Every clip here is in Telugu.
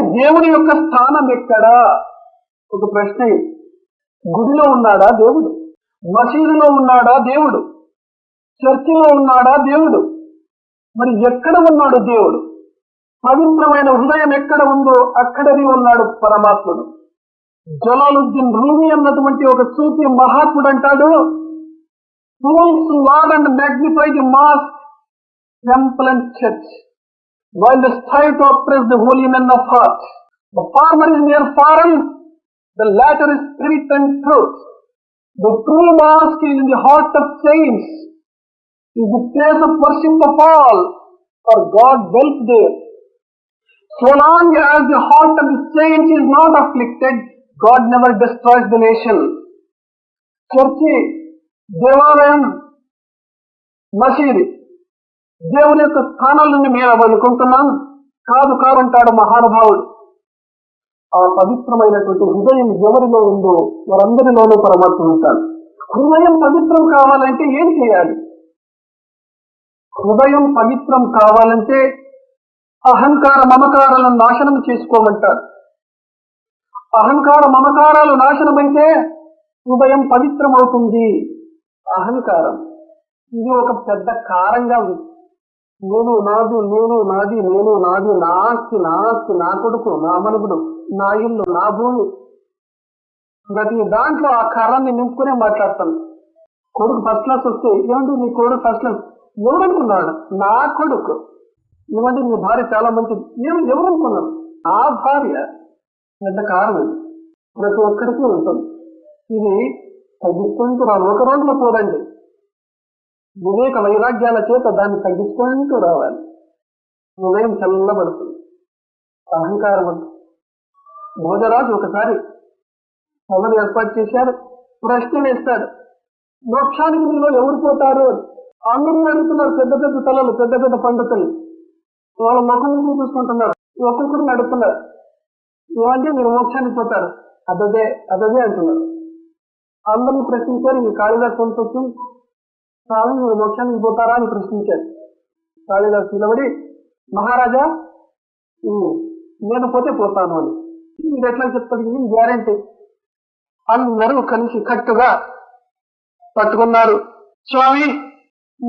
దేవుడి యొక్క స్థానం ఎక్కడా? ఒక ప్రశ్న. గుడిలో ఉన్నాడా దేవుడు? మసీదులో ఉన్నాడా దేవుడు? చర్చిలో ఉన్నాడా దేవుడు? మరి ఎక్కడ ఉన్నాడు దేవుడు? పవిత్రమైన హృదయం ఎక్కడ ఉందో అక్కడనే ఉన్నాడు పరమాత్ముడు. జలాలుద్దీన్ రూమి అన్నటువంటి ఒక సూఫీ మహాత్ముడు అంటాడు టూల్స్ laud and magnify the mosque, temple and while they strive to oppress the holy men of heart. The former is mere foreign, the latter is spirit and truth. The true mosque is in the heart of saints, is the place of worship of all, for God dwelt there. So long as the heart of the saints is not afflicted, God never destroys the nation. Churchy, Devalayam, Masjid, దేవుని యొక్క స్థానాలను నుండి మేము అనుకుంటున్నాం కాదు కాదంటాడు మహానుభావుడు. ఆ పవిత్రమైనటువంటి హృదయం ఎవరిలో ఉందో వారందరిలోనూ పరమాత్మ ఉంటాడు. హృదయం పవిత్రం కావాలంటే ఏం చేయాలి? హృదయం పవిత్రం కావాలంటే అహంకార మమకారాలను నాశనం చేసుకోమంటారు. అహంకార మమకారాలు నాశనమైతే హృదయం పవిత్రమవుతుంది. అహంకారం. ఇది ఒక పెద్ద కారంగా ఉంది. నేను నాదు నేను నాది నేను నాది నా ఆస్తి నా ఆస్తి నా కొడుకు నా మనుగుడు నా ఇల్లు నా భూమి. ప్రతి దాంట్లో ఆ కర్రాన్ని నింపుకునే మాట్లాడతాను. కొడుకు ఫస్ట్ క్లాస్ వస్తే ఏమంటే నీ కొడుకు ఫస్ట్ క్లాస్ ఎవరనుకున్నాడు? నా కొడుకు. ఇవ్వండి నీ భార్య చాలా మంచిది. ఏం ఎవరనుకున్నాను ఆ భార్య. పెద్ద కారణం ప్రతి ఒక్కరికి ఉంటుంది. ఇది తగ్గించుకుంటూ రావాలి ఒక రోజులో పోదండి. వివేక వైరాగ్యాల చేత దాన్ని తగ్గించుకుంటూ రావాలి. హృదయం చల్లబడుతుంది. అహంకారం భోజరాజు ఒకసారి సభను ఏర్పాటు చేశారు. ప్రశ్న వేస్తాడు మోక్షానికి మీలో ఎవరు పోతారు? అందరూ అడుగుతున్నారు. పెద్ద పెద్ద తలలు పెద్ద పెద్ద పండితులు వాళ్ళ ముఖం చూసుకుంటున్నారు. ఒక్కొక్కరు నడుపుతున్నారు ఏమంటే మీరు మోక్షానికి పోతారు. అదదే అదదే అంటున్నారు. అందరిని ప్రశ్నించారు. మీ కాళిదాస్ వంతు వచ్చింది. స్వామి మీరు మోక్షానికి పోతారా అని ప్రశ్నించారు. కాళిదాస్ నిలబడి మహారాజా నేను పోతే పోతాను అని. మీరు ఎట్లా చెప్తాడు ఇది గ్యారంటీ. అందరూ కలిసి కట్టుగా పట్టుకున్నారు. స్వామి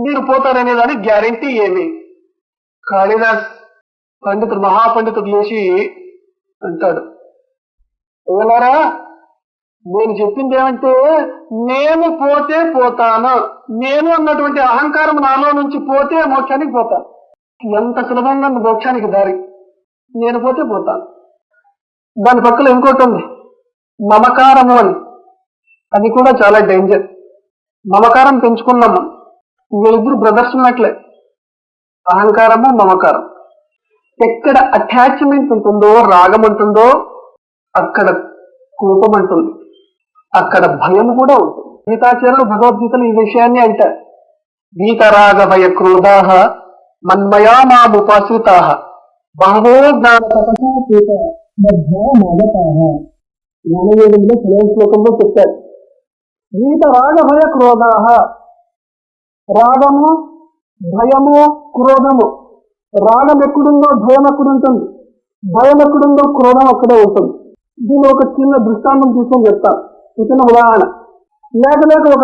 మీరు పోతారనే దాని గ్యారంటీ ఏమి? కాళిదాస్ పండితుడు మహాపండితుడు లేచి అంటాడు. ఎవరారా నేను చెప్పింది ఏమంటే నేను పోతే పోతాను. నేను అన్నటువంటి అహంకారం నాలో నుంచి పోతే మోక్షానికి పోతాను ఎంత సులభంగా మోక్షానికి దారి? నేను పోతే పోతాను దాని పక్కన ఇంకోటి ఉంది. మమకారము అని. అది కూడా చాలా డేంజర్ మమకారం పెంచుకున్నాము. వీళ్ళిద్దరు బ్రదర్స్ ఉన్నట్లే. అహంకారము మమకారం. ఎక్కడ అటాచ్మెంట్ ఉంటుందో రాగం ఉంటుందో అక్కడ కోపం అంటుంది. అక్కడ భయం కూడా ఉంటుంది. గీతాచార్యులు భగవద్గీతలు ఈ విషయాన్ని అంటారు. గీతరాగ భయ క్రోధా మన్మయా మాముపాశ్రితా బహవో జ్ఞాన తపసా శ్లోకంలో చెప్పారు. గీత రాగ భయ క్రోధా రాగము భయము క్రోధము. రాగం ఎక్కడుందో భయం ఎక్కడుంటుంది. భయం ఎక్కడుందో క్రోధం అక్కడే ఉంటుంది. దీని ఒక చిన్న దృష్టాంతం తీసుకొని చెప్తాను. ఇతను ఉదాహరణ లేక లేక ఒక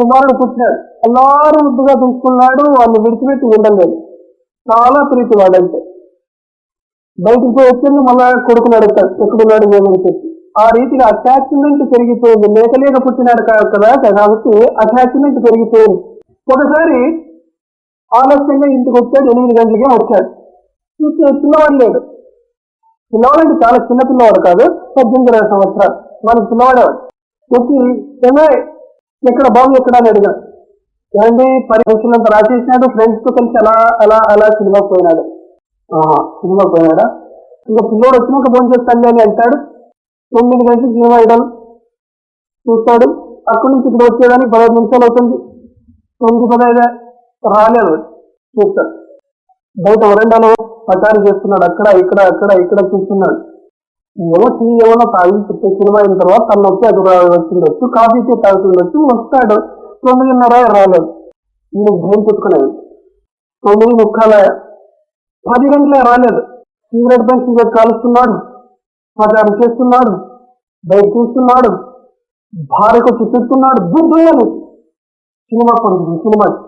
కుమారుడు పుట్టినాడు. అల్లారు ముద్దుగా చూసుకున్నాడు వాళ్ళు విడిచిపెట్టి ఉండలేదు. చాలా ప్రీతి వాడంటే బయటికి పోయి వచ్చింది మళ్ళా కొడుకుని అడుగుతాడు ఎక్కడున్నాడు ఏమని చెప్పి. ఆ రీతిగా అటాచ్మెంట్ పెరిగిపోయింది. లేక లేక పుట్టినాడు కదా? కాబట్టి అటాచ్మెంట్ పెరిగిపోయింది. ఒకసారి ఆలస్యంగా ఇంటికి వచ్చాడు ఎనిమిది గంటలకే వచ్చాడు. చూస్తే పిల్లవాడు లేడు. పిల్లవాడు అంటే చాలా చిన్న పిల్లవాడు కాదు పద్దెనిమిది సంవత్సరాలు. మనకి పిల్లవాడేవాడు వచ్చి ఏమే ఎక్కడ బాగుంది ఎక్కడ అని అడిగాడు. ఏమండి పరీక్షలంతా రాసేసినాడు ఫ్రెండ్స్తో కలిసి అలా అలా అలా సినిమా పోయినాడు. ఆహా, సినిమా పోయినాడా? ఇంకా పిల్లోడు వచ్చినాక ఫోన్ చేస్తాను అని అంటాడు. తొమ్మిది గంటలకు సినిమా వేయడం చూస్తాడు. అక్కడి నుంచి ఇక్కడ వచ్చేదానికి పదహైదు నిమిషాలు అవుతుంది. తొమ్మిది పదహైదు రాలేదు. చూస్తాడు బయట వరండాలో పచారీ చేస్తున్నాడు. అక్కడ ఇక్కడ అక్కడ ఇక్కడ చూస్తున్నాడు. ఏమో టీ ఏమో తాగి సినిమా అయిన తర్వాత తను వచ్చి అది వచ్చిండొచ్చు కాఫీ టీ తాగుతుండొచ్చు వస్తాడు. తొమ్మిదిన్నర రాలేదు. ఈయన భయం పెట్టుకునేది తొమ్మిది ముక్కల పది గంటలే రాలేదు. సిగరెట్ పై సిగరెట్ కాలుస్తున్నాడు. ప్రచారం చేస్తున్నాడు. బయట చూస్తున్నాడు. భార్యకు చూపిస్తున్నాడు. బుద్ధులని సినిమా పడుతుంది సినిమా.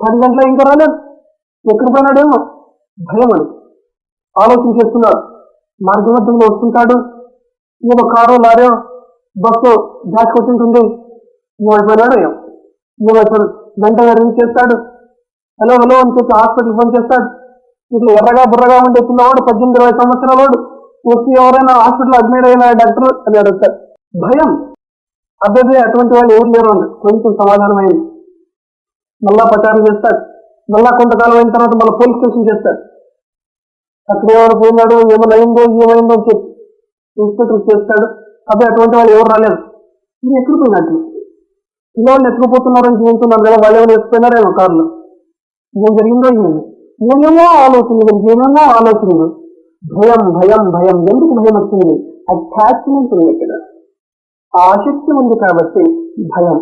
పది గంటల ఇంకా రాలేదు. ఎక్కడ పోయినాడేమో? భయం అని. ఆలోచన చేస్తున్నాడు. మార్గ వస్తుంటాడు. ఏదో కారు లారో బస్సు దాచుకుంటుంటుంది ఏమైపోయినాడు ఏమైపోయాడు వెంటనే రింగ్ చేస్తాడు. హలో హలో అని చెప్పి హాస్పిటల్ ఫోన్ చేస్తాడు. ఇట్లా ఎర్రగా బుర్రగా ఉండే పిల్లవాడు పద్దెనిమిది ఇరవై సంవత్సరాల వాడు. వచ్చి ఎవరైనా హాస్పిటల్ అడ్మిట్ అయిన డాక్టర్ అని అడుగుతాడు. భయం. అబ్బాయి అటువంటి వాళ్ళు ఎవరు లేరు అని కొంచెం సమాధానమైంది. మళ్ళా ప్రచారం చేస్తాడు. మళ్ళా కొంతకాలం అయిన తర్వాత మళ్ళీ పోలీస్ స్టేషన్ చేస్తాడు. అక్కడ ఎవరు పోయినాడు ఏమైనా అయిందో ఏమైందో అని చెప్పి ఇన్స్పెక్టర్ చేస్తాడు. అబ్బాయి అటువంటి వాళ్ళు ఎవరు రాలేదు. మీరు ఎక్కడ పోయినట్లు పిల్లవాళ్ళు ఎత్తుకుపోతున్నారని చూస్తున్నాను కదా వాళ్ళు ఎవరు ఎత్తుకుపోయినారేమో కార్లో. ఏం జరిగిందో ఏమి? ఏమేమో ఆలోచనలు ఏమేమో ఆలోచనలు? భయం భయం భయం. ఎందుకు భయం వచ్చింది? అటాచ్మెంట్ ఉంది ఇక్కడ. ఆసక్తి ఉంది కాబట్టి భయం.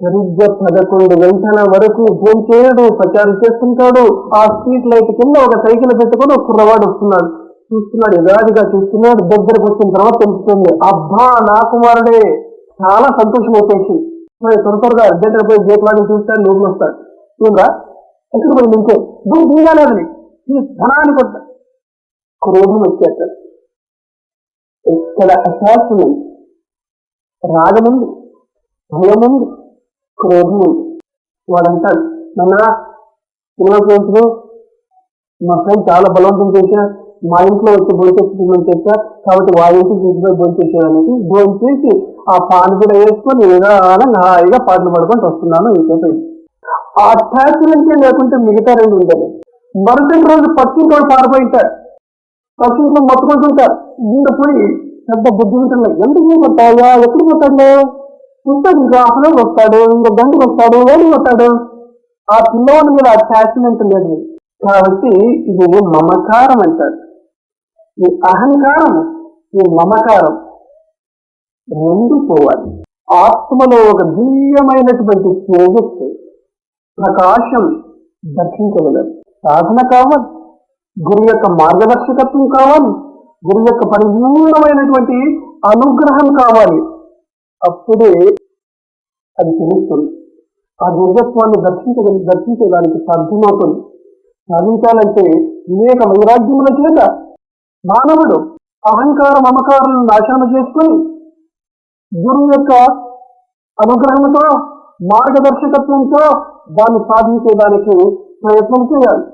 సరిగ్గా పదకొండు గంటల వరకు ఫోన్ చేయడు ప్రచారం చేస్తుంటాడు. ఆ స్ట్రీట్ లైట్ కింద ఒక సైకిల్ పెట్టుకొని ఒక కుర్రవాడు వస్తున్నాడు. చూస్తున్నాడు యథాదిగా చూస్తున్నాడు. దగ్గరకు వచ్చిన తర్వాత తెలుస్తుంది అబ్బా నా కుమారుడే. చాలా సంతోషం వచ్చేసింది మరి త్వర త్వరగా అర్జెంట్ పోయి గేట్ వాడిని చూస్తాడు లోపల వస్తాడు. చూడరా? ఎక్కడ పోయి నించే? నువ్వు దిగాలేదని ధనాన్ని కొట్ట. క్రోధం వచ్చేస్తాడు ఇక్కడ అటాచ్మెంట్ రాగముంది భయముంది. క్రోధం వాడంటాడు నాన్న సినిమా మా ఫ్రెండ్ చాలా బలవంతం చేశా. మా ఇంట్లో వచ్చి భోజనం తిమ్మని చేశా కాబట్టి వాళ్ళ ఇంటికి తీసుకుపోయి భోజనం చేసి ఆ పాన్ కూడా వేసుకొని నిదానంగా హాయిగా పాటలు పడుకుంటూ వస్తున్నాను ఇంకేపోయింది ఆ అటాచ్మెంటే లేకుంటే మిగతా రెండు ఉండదు. మరుసటి రోజు పక్కింటో పారిపోయింటాడు పక్కింట్లో మొత్తుకుంటుంటారు ముందు పోయి పెద్ద బుద్ధి ఉంటున్నాయి ఎందుకు పోతాయా ఎప్పుడు పోతాడు ఇంకా హాఫ్ అవర్ వస్తాడు ఇంకా గంటకు వస్తాడు ఏడు వస్తాడు. ఆ పిల్లవాడి మీద అటాచ్మెంట్ లేదు. కాబట్టి ఇది మమకారం అంటారు. ఈ అహంకారం ఈ మమకారం రెండు పోవాలి. ఆత్మలో ఒక దివ్యమైనటువంటి తేజస్సు ప్రకాశం దర్శించగలరు సాధన కావాలి. గురు యొక్క మార్గదర్శకత్వం కావాలి. గురు యొక్క పరిపూర్ణమైనటువంటి అనుగ్రహం కావాలి. అప్పుడే అది తెలుస్తుంది. ఆ దివ్యత్వాన్ని దర్శించగలి దర్శించడానికి సాధ్యమవుతుంది. సాధించాలంటే వివేక వైరాగ్యముల చేత మానవుడు అహంకార మమకారాలను నాశనం చేసుకుని గురువు యొక్క అనుగ్రహంతో మార్గదర్శకత్వంతో దాన్ని సాధించేదానికి ప్రయత్నం చేయాలి.